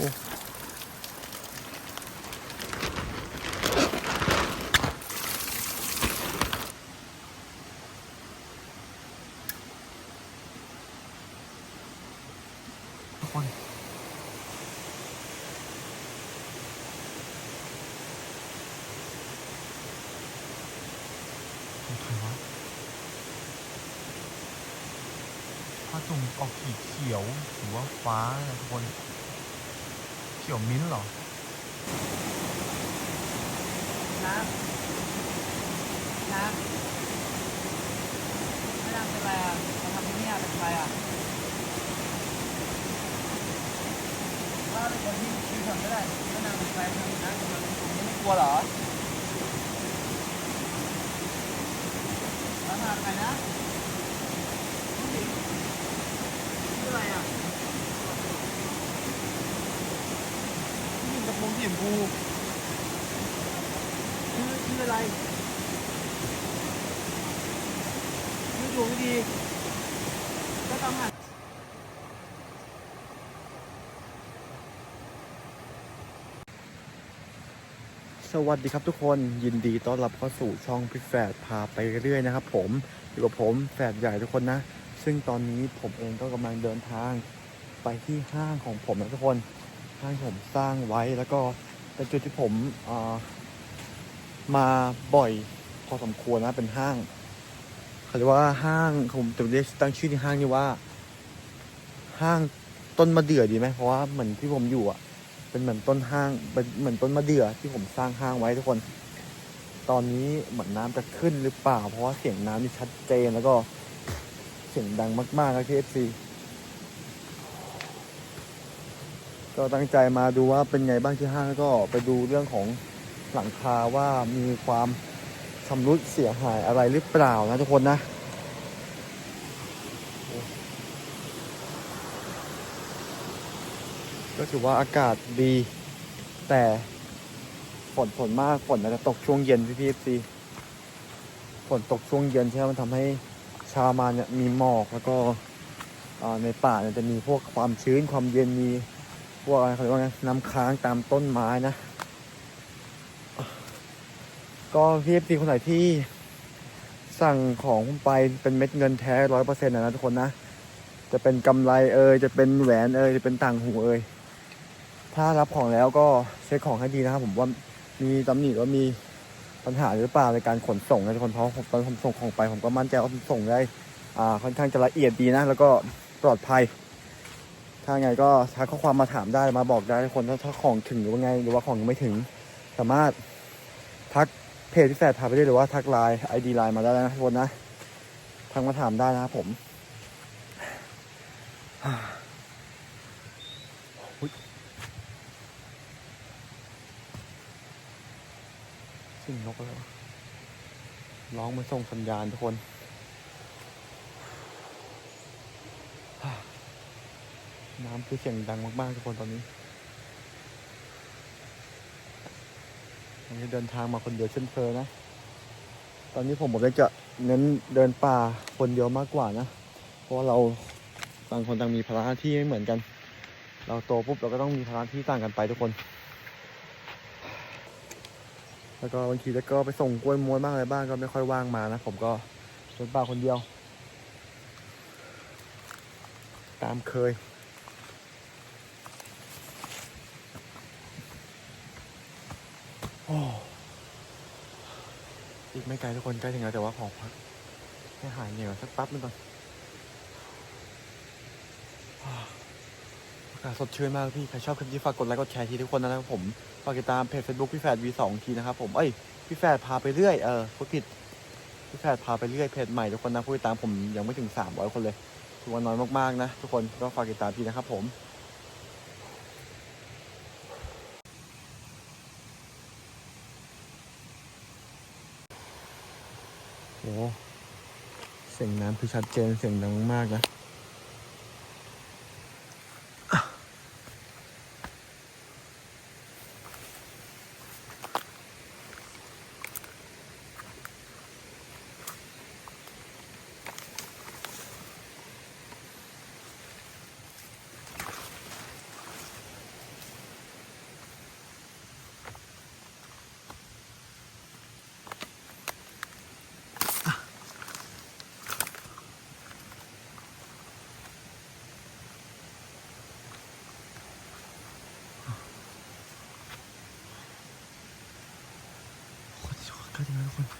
ตุงออกสีเขียวหรือว่าฟ้า ขียวมิ้นท์เหรอน้ำน้ำไม่น้ำเป็นไรอะมาทำที่นี่เป็นใครอะว่าเป็นคนที่ชื่อทำก็ได้ไม่นำเป็นใครทำนะมันเป็นกลุ่มนี้ไม่กลัวเหรอแล้วมาใครนะผู้หญิงชื่ออะไรอะผู้หญิงกับผม สีชมพูชื่อชื่ออะไรชื่อถูกไม่ดีก็ต้องหาสวัสดีครับทุกคนยินดีต้อนรับเข้าสู่ช่องพี่แฝดพาไปเรื่อยนะครับ ผมอยู่กับผมแฝดใหญ่ทุกคนนะ ซึ่งตอนนี้ผมเองก็กำลังเดินทางไปที่ห้างของผมนะทุกคน ห้างผมสร้างไว้แล้วก็เป็นจุดที่ผมมาบ่อยพอสมควรนะเป็นห้างเขาเรียกว่าห้างผมจะเรียกตั้งชื่อที่ห้างนี้ว่า ห้างต้นมะเดื่อดีไหมเพราะว่าเหมือนที่ผมอยู่อะ เป็นเหมือนต้นห้างเป็นเหมือนต้นมะเดื่อที่ผมสร้างห้างไว้ทุกคน ตอนนี้เหมือนน้ำจะขึ้นหรือเปล่า เพราะว่าเสียงน้ำนี่ชัดเจนแล้วก็เสียงดังมากๆนะที่เอฟซี ก็ตั้งใจมาดูว่าเป็นไงบ้างที่ห้างแล้วก็ไปดูเรื่องของหลังคาว่ามีความชำรุดเสียหายอะไรหรือเปล่านะทุกคนนะก็ถือว่าอากาศดี แต่ฝนฝนมากฝนอาจจะตกช่วงเย็นพี่พีซีฝนตกช่วงเย็นใช่ไหมมันทำให้ชาวมาเนี่ยมีหมอกแล้วก็ในป่าเนี่ยจะมีพวกความชื้นความเย็นมี พวกอะไรเขาเรียกว่าไงน้ำค้างตามต้นไม้นะ ก็พี่พีคนไหนที่สั่งของไปเป็นเม็ดเงินแท้ร้อยเปอร์เซ็นต์นะทุกคนนะ จะเป็นกำไรเอ่ยจะเป็นแหวนเอ่ยจะเป็นต่างหูเอ่ยถ้ารับของแล้วก็เช็คของให้ดีนะครับ ผมว่ามีตำหนิว่ามีปัญหาหรือเปล่าในการขนส่งนะทุกคนเพราะผมตอนผมส่งของไป ผมก็มั่นใจว่าผมส่งได้อ่าค่อนข้างจะละเอียดดีนะ แล้วก็ปลอดภัย ถ้าไงก็ทักข้อความมาถามได้มาบอกได้ทุกคนถ้าถ้าของถึงหรือว่าไง หรือว่าของยังไม่ถึง สามารถทักเพจที่แฟดพาไปได้หรือว่าทักไลน์ไอดีไลน์มาได้นะทุกคนนะทักมาถามได้นะครับผมสิ่งนกอะไรวร้องมาส่งสัญญาณทุกคน น้ำคือเสียงดังมากๆทุกคนตอนนี้วันนี้เดินทางมาคนเดียวเช่นเคยนะ ตอนนี้ผมผมจะเน้นเดินป่าคนเดียวมากกว่านะ เพราะว่าเราต่างคนต่างมีภาระที่ไม่เหมือนกัน เราโตปุ๊บเราก็ต้องมีภาระที่ต่างกันไปทุกคน แล้วก็บางทีแล้วก็ไปส่งกล้วยม้วนบ้างอะไรบ้างก็ไม่ค่อยว่างมานะ ผมก็เดินป่าคนเดียว ตามเคย อีกไม่ไกลทุกคนใกล้ถึงแล้วแต่ว่าขอพักให้หายเหนื่อยสักแปั๊บนึงก่อนอากาศสดชื่นมากพี่ ใครชอบคลิปนี้ฝากกดไลค์กดแชร์ทีทุกคนนะครับผม ฝากติดตามเพจ Facebook พี่แฝด V2 ทีนะครับผม เอ้ย พี่แฝดพาไปเรื่อย เออพูดผิด พี่แฝดพาไปเรื่อยเพจใหม่ทุกคนนะผู้ติดตามผมยังไม่ถึง 300 คนเลยถือว่าน้อยมากๆนะ ทุกคนก็ฝากติดตามทีนะครับผม โหเสียงน้ำคือชัดเจนเสียงดังมากนะ 快点，快，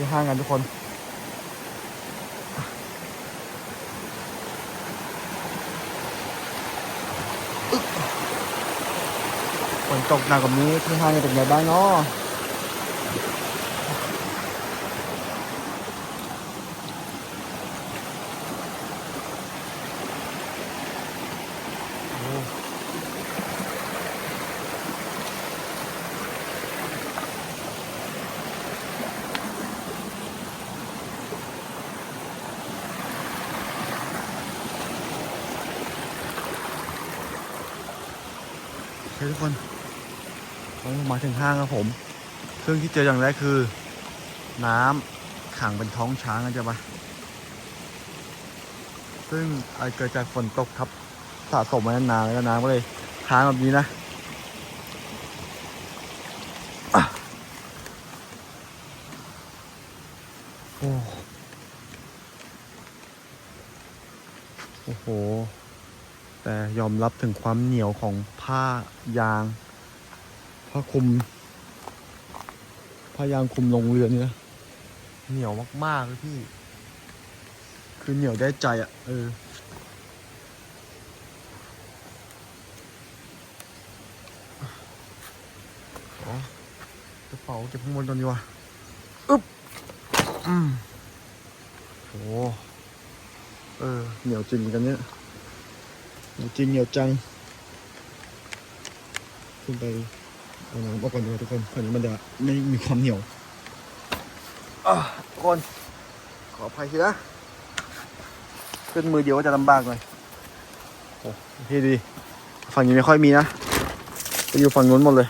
ที่ห้างกันทุกคน ฝนตกหนักแบบนี้ที่ห้างจะเป็นไงบ้างเนาะโอ้โอเคทุกคนต อนนี้ผมมางห้างครับผม ซึ่งที่เจออย่างแรกคือ น้ำขังเป็นท้องช้างนะจ๊ะปะซึ่งอาจเกิดจากฝนตกครับสะสมมานานแล้วก็น้ำก็เลยค้างแบบนี้นะอะโอ้โอ้โห แต่ยอมรับถึงความเหนียวของผ้ายาง ผ้าคลุมผ้ายางคลุมลงเรือนี่นะเหนียวมากๆเลยพี่ คือเหนียวได้ใจอะ เออ กระเป๋าเก็บข้างบนก่อนดีกว่าอึ๊บ อืมโห เออ เหนียวจริงกันเนี่ยเหนียวจริงเหนียวจัง ขึ้นไป เอาน้ำออกก่อนดีกว่าทุกคนเผื่อมันจะไม่มีความเหนียวอะทุกคน ขออภัยทีนะขึ้นมือเดียวก็จะลำบากหน่อยโอ้พี่ดี ฝั่งนี้ไม่ค่อยมีนะไปอยู่ฝั่งนู้นหมดเลย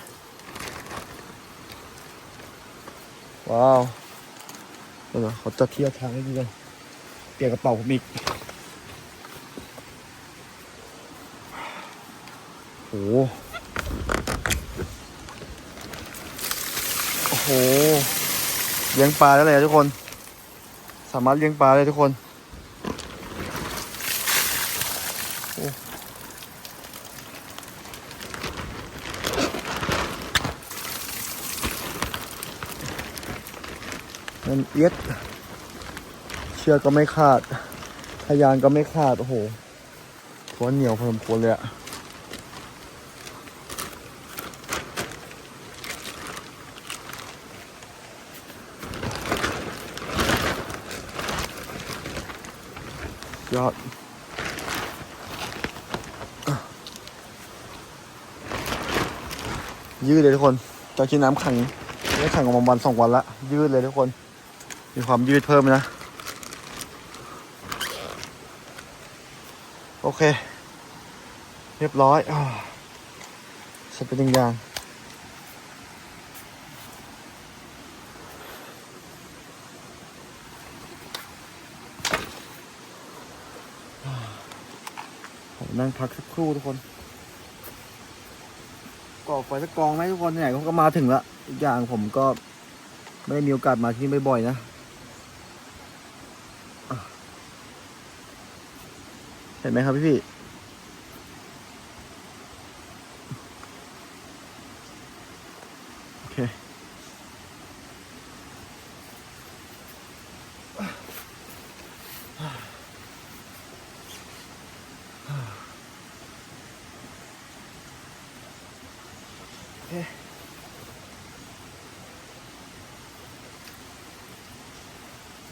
ว้าวเดี๋ยวเขาจะเทียบทางให้ดูกันเปลี่ยนกระเป๋าผมอีกโอ้ หโอ้โหเลี้ยงปลาได้เลยทุกคน สามารถเลี้ยงปลาได้ทุกคนมันเอียดเชือกก็ไม่ขาดพยานก็ไม่ขาด โอ้โหตัวเหนียวพอสมควรเลยอะ ยอดยืดเลยทุกคนจากที่น้ำขังไม่ขังประมาวันสองวันละยืดเลยทุกคน มีความยืดเพิ่มนะ โอเค เรียบร้อยอาเสร็จเป็นหนึ่งอย่าง นั่งพักสักครู่ทุกคนก่อไฟสักกองไหมทุกคนไหนเขาก็มาถึงละอีกอย่างผมก็ไม่ได้มีโอกาสมาที่นี่บ่อยๆนะอะเห็นไหมครับพี่พี่โอเค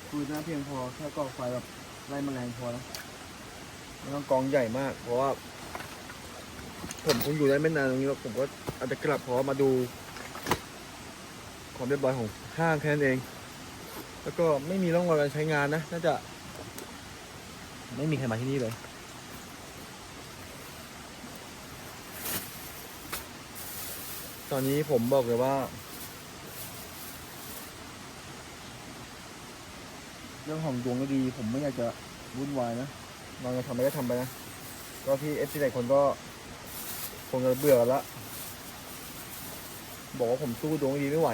คือน่าเแค่กองไฟแบบไล่แมลงพอแล้วไม่ต้องกองใหญ่มาก เพราะว่า ผมคงอยู่ได้ไม่นานตรงนี้หรอกผมก็อาจจะกลับเพราะมาดู ความเรียบร้อยของห้างแค่นั้นเอง แล้วก็ไม่มีร่องรอยการใช้งานนะน่าจะ ไม่มีใครมาที่นี่เลยตอนนี้ผมบอกเลยว่า เรื่องของดวงก็ดี ผมไม่อยากจะวุ่นวายนะเราจะทำอะไรก็ทำไปนะ ก็พี่เอฟซีหลายคนก็คงจะเบื่อกันละบอกว่าผมสู้ดวงดีไม่ไหว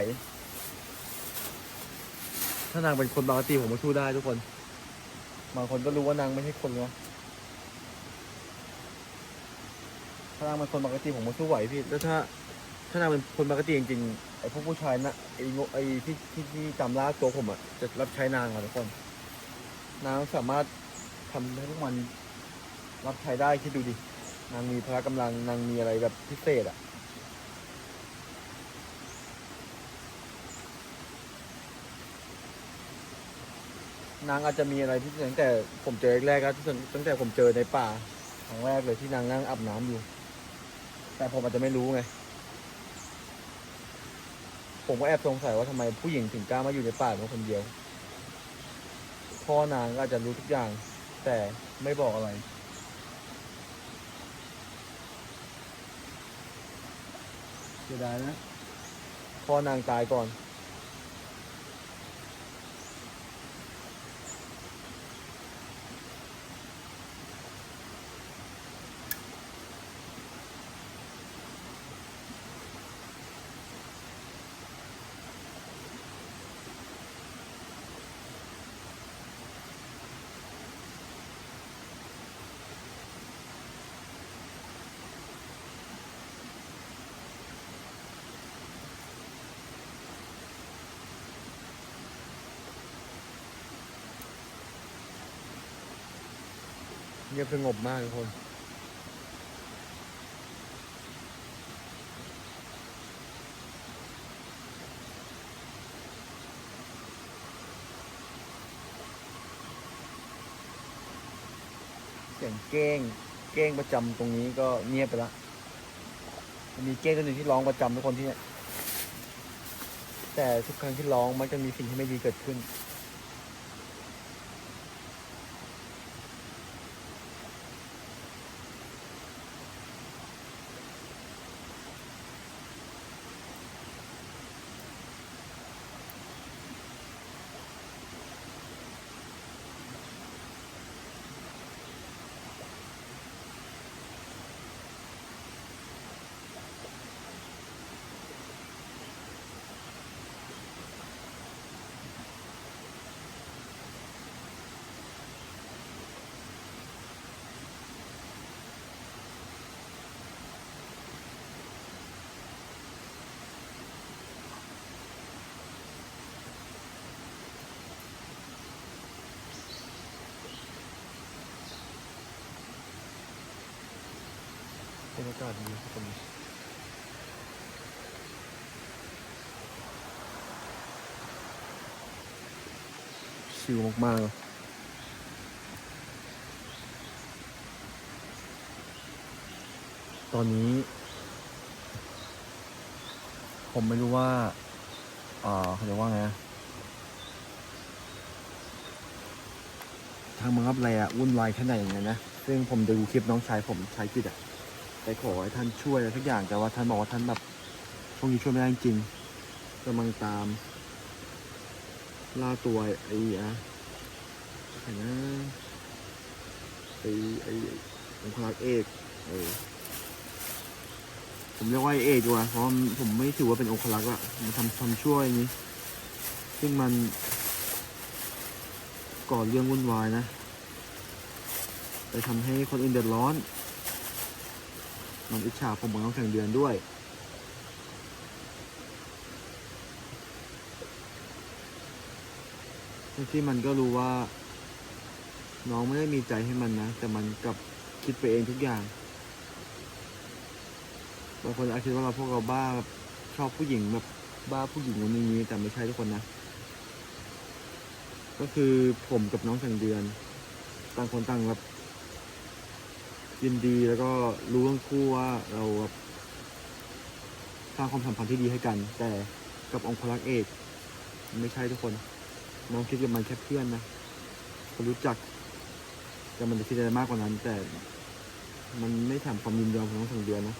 ถ้านางเป็นคนปกติผมก็สู้ได้ทุกคน บางคนก็รู้ว่านางไม่ใช่คนนะถ้านางเป็นคนปกติผมก็สู้ไหวพี่ แล้วถ้า ถ้านางเป็นคนปกติจริงๆไอ้พวกผู้ชายนะไอ้งไอ้ที่ที่ที่ตามล่าตัวผมอะจะรับใช้นางอะทุกคน นางสามารถทำให้พวกมันรับใช้ได้คิดดูดิ นางมีพละกำลังนางมีอะไรแบบพิเศษอะนางอาจจะมีอะไรที่ตั้งแต่ผมเจอแรกๆก็ตั้งแต่ผมเจอในป่าครั้งแรกเลยที่นางนั่งอาบน้ำอยู่ แต่ผมอาจจะไม่รู้ไง ผมก็แอบสงสัยว่าทำไมผู้หญิงถึงกล้ามาอยู่ในป่าเพียงคนเดียว พ่อนางก็อาจจะรู้ทุกอย่าง แต่ไม่บอกอะไร เสียดายนะ พ่อนางตายก่อน เงียบสงบมากทุกคนเสียงเก้ง เก้งประจำตรงนี้ก็เงียบไปละมันมีเก้งตัวหนึ่งที่ร้องประจำทุกคนที่เนี่ยแต่ทุกครั้งที่ร้องมันจะมีสิ่งที่ไม่ดีเกิดขึ้น รรยากาศดีทุกคนชิลมากๆเลยตอนนี้ ผมไม่รู้ว่าอ่าเขาเรียกว่าไงทางเมืองรับแลอะวุ่นวายแค่ไหนอย่างเงี้ยนะ ซึ่งผมดูคลิปน้องชายผมใช้กิจอะ ไปขอให้ท่านช่วยอะไรทุกอย่างแต่ว่าท่านบอกว่าท่านแบบช่วงนี้ช่วยไม่ได้จริงกำลังตามล่าตัวไอ้อะใครนะไอ้ไอ้องครักษ์เอกเออผมเรียกว่าไอ้เอกดีกว่าเพราะผมไม่ถือว่าเป็นองครักษ์อะมันทำทำช่วยอย่างนี้ ซึ่งมันก่อเรื่องวุ่นวายนะ ไปทำให้คนอื่นเดือดร้อน มันอิจฉาผมบน้องแข่งเดือนด้วย ที่มันก็รู้ว่า น้องไม่ได้มีใจให้มันนะ แต่มันกลับคิดไปเองทุกอย่างบางคนอาจคิดว่าเราพวกเราบ้าแบบชอบผู้หญิงแบบบ้าผู้หญิงคนนี้แต่ไม่ใช่ทุกคนนะ ก็คือผมกับน้องแข่งเดือน ต่างคนต่างแบบ ยินดีแล้วก็รู้ทั้งคู่ว่าเราแบบสร้างความสัมพันธ์ที่ดีให้กัน แต่กับองค์รักเอกไม่ใช่ทุกคน น้องคิดกับมันแค่เพื่อนนะคนรู้จักแต่มันจะคิดอะไรมากกว่านั้น แต่มันไม่ถามความยินยอมของทั้งสองเดือนนะ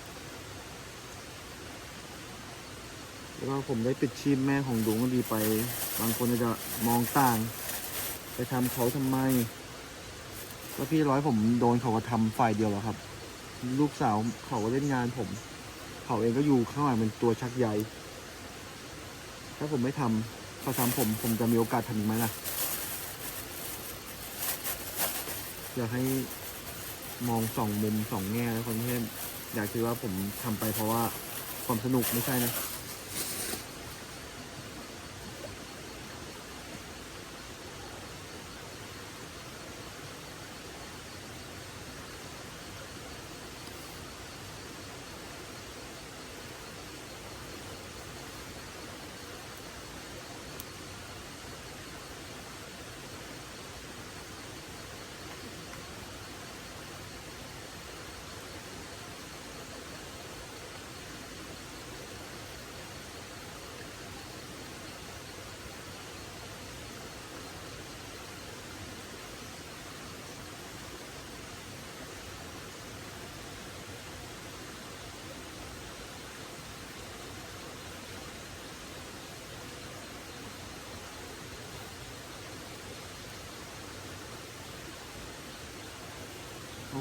แล้วก็ผมได้ปิดชีพแม่ของดวงก็ดีไป บางคนจะมองต่าง ไปทำเขาทำไม แล้วพี่ร้อยผมโดนเขาก็ทำฝ่ายเดียวเหรอครับ ลูกสาวเขาก็เล่นงานผม เขาเองก็อยู่ข้างหลังเป็นตัวชักใยถ้าผมไม่ทำเขาทำผมผมจะมีโอกาสทำอีกไหมล่ะอยากให้มองสองมุมสองแง่แล้วคนที่อยากคิดว่าผมทำไปเพราะว่าความสนุกไม่ใช่นะ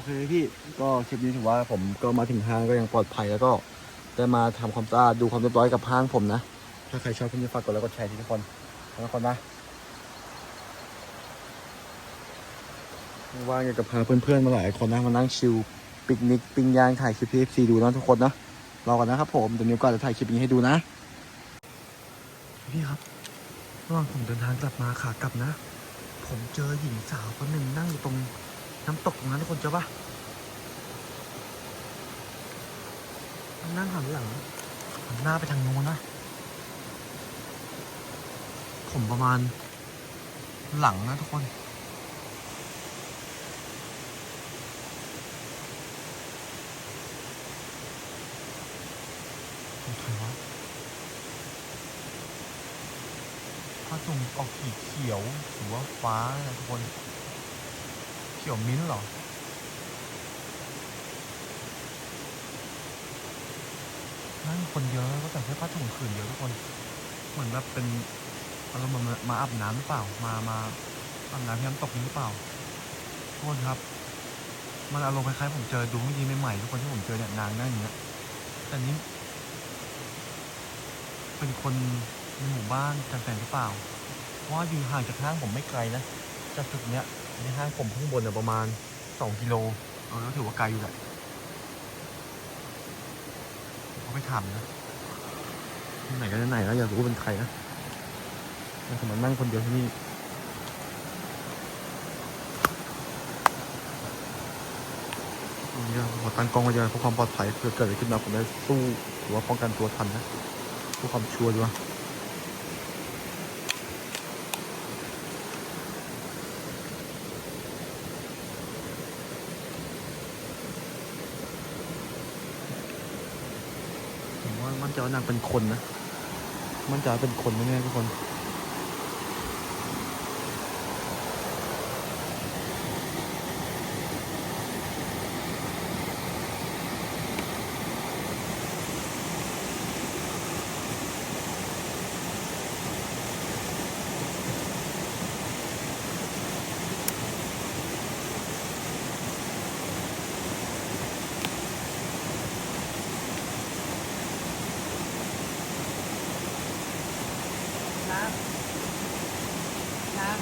เคพี่ ก็คลิปนี้ถือว่าผมก็มาถึงห้างก็ยังปลอดภัยแล้วก็ได้มาทำความสะอาดดูความเรียบร้อยกับห้างผมนะ ถ้าใครชอบคลิปนี้ฝากกดไลค์กดแชร์ทุกคนทุกคนนะว่างอยากจะพาเพื่อนๆมาหลายคนนะมานั่งชิลปิกนิกปิ้งย่างถ่ายคลิปพีเอฟซีดูนะทุกคนนะรอกันนะครับผมเดี๋ยวมีโอกาสจะถ่ายคลิปนี้ให้ดูนะพี่ครับระหว่างผมเดินทางกลับมาขากลับนะ ผมเจอหญิงสาวคนหนึ่งนั่งอยู่ตรง น้ำตกตรงนั้นทุกคนเจอปะนั่งหันหลังหันหน้าไปทางโน้นนะ ผมประมาณหลังนะทุกคนใครวะผ้าจุงออกสีเขียวหรือว่าฟ้านะทุกคน ขียวมิ้นท์เหรอ นั่งคนเยอะก็แต่งเสื้อผ้าถุงขืนเยอะทุกคน เหมือนแบบเป็นอารมณ์มามาอาบน้ำหรือเปล่า มามาอาบน้ำที่น้ำตกนี้หรือเปล่าทุกคนครับ มันอารมณ์คล้ายๆผมเจอดูเมื่อกี้ใหม่ๆทุกคนที่ผมเจอเนี่ยนางนั่งอย่างเงี้ยแต่นี้ เป็นคนในหมู่บ้านกันแฟนหรือเปล่า เพราะว่าอยู่ห่างจากห้างผมไม่ไกลนะจากจุดเนี้ย ในห้างผมข้างบนเนี่ยประมาณสองกิโลเออถือว่าไกลอยู่แหละเขาไปถามนะไหนกันไหนแล้วอยากรู้เป็นใครนะมันสมมตินั่งคนเดียวที่นี่ตรงนี้ขอตั้งกล้องไว้เยอะเพื่อความปลอดภัยเพื่อเกิดอะไรขึ้นมาผมได้สู้หรือว่าป้องกันตัวทันนะเพื่อความชัวร์ดีกว่า ผมว่านใจว่านางเป็นคนนะ มั่นใจะเป็นคนแน่ๆทุกคนำน้ำ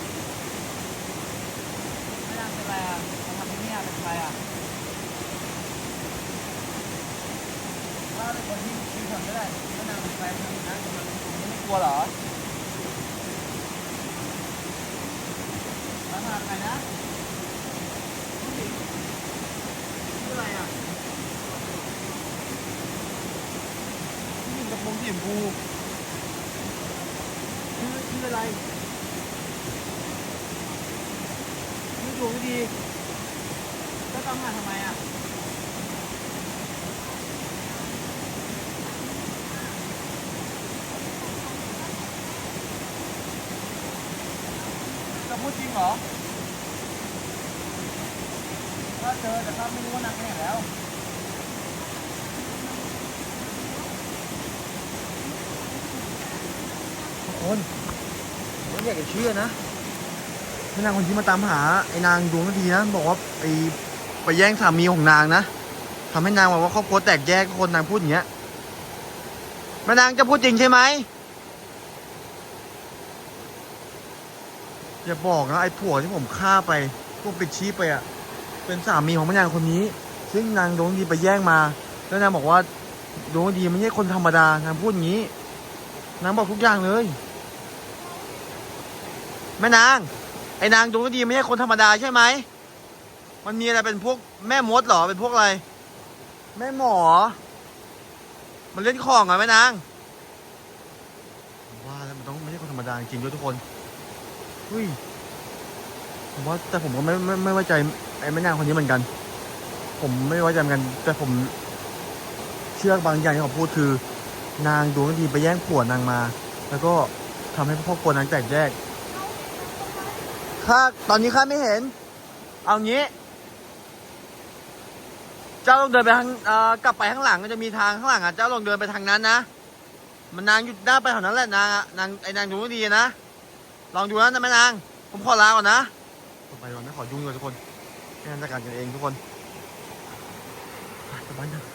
ไม่นางเป็นไรอะมาทำที่นี่เป็นใครอะถ้าเป็นคนที่ชื่อทำก็ได้ไม่นางเป็นใครทำนะมันเป็นกลุ่มไม่กลัวเหรอมาทำใครนะผู้หญิงชื่ออะไรอะผู้หญิงกับผ มพูชื่อชื่ออะไรชื่อดวงดีก็ต้องมาทำไมอะจะพูดจริงเหรอ ถ้าเจอแต่ข้าไม่รู้ว่านางไปไหนแล้ว ทุกคนผม อยากจะเชื่อนะแม่นางคนที่มาตามหาไอ้นางดวงนาทีนะบอกว่าไปไปแย่งสามีของนางนะทำให้นางบอกว่าครอบครัวแตกแยกคนนางพูดอย่างเงี้ยแม่นางจะพูดจริงใช่ไหมอย่าบอกนะไอ้ผัวที่ผมฆ่าไปพวกปิดชีพไปอะ เป็นสามีของแม่นางคนนี้ ซึ่งนางดวงนาทีไปแย่งมา แล้วนางบอกว่าดวงนาทีไม่ใช่คนธรรมดานางพูดอย่างนี้นางบอกทุกอย่างเลย แม่นาง ไอ้นางดวงดีไม่ใช่คนธรรมดาใช่ไหม มันมีอะไรเป็นพวกแม่มดเหรอ เป็นพวกอะไร แม่หมอ มันเล่นของเหรอแม่นาง ว่าแล้วมันต้องไม่ใช่คนธรรมดาจริงด้วยทุกคนเฮ้ยผมว่าแต่ผมก็ไม่ไม่ไม่ไว้ใจไอ้แม่นางคนนี้เหมือนกัน ผมไม่ไว้ใจเหมือนกัน แต่ผมเชื่อบางอย่างที่เขาพูดคือ นางดวงดีไปแย่งผัวนางมา แล้วก็ทำให้ครอบครัวนางแตกแยก ข้าตอนนี้ข้าไม่เห็น เอางี้ เจ้าลองเดินไปทางเอ่อกลับไปข้างหลังก็จะมีทางข้างหลังอะ เจ้าลองเดินไปทางนั้นนะ มันนางหยุดหน้าไปแถวนั้นแหละนางอะนางไอ้นางดูไม่ดีนะ ลองดูนะนะแม่นาง ผมขอลาก่อนนะต่อไปก่อนนะขอยุ่งเลยทุกคนแค่นั้นจัดการกันเองทุกคนไปกลับบ้านเถอะ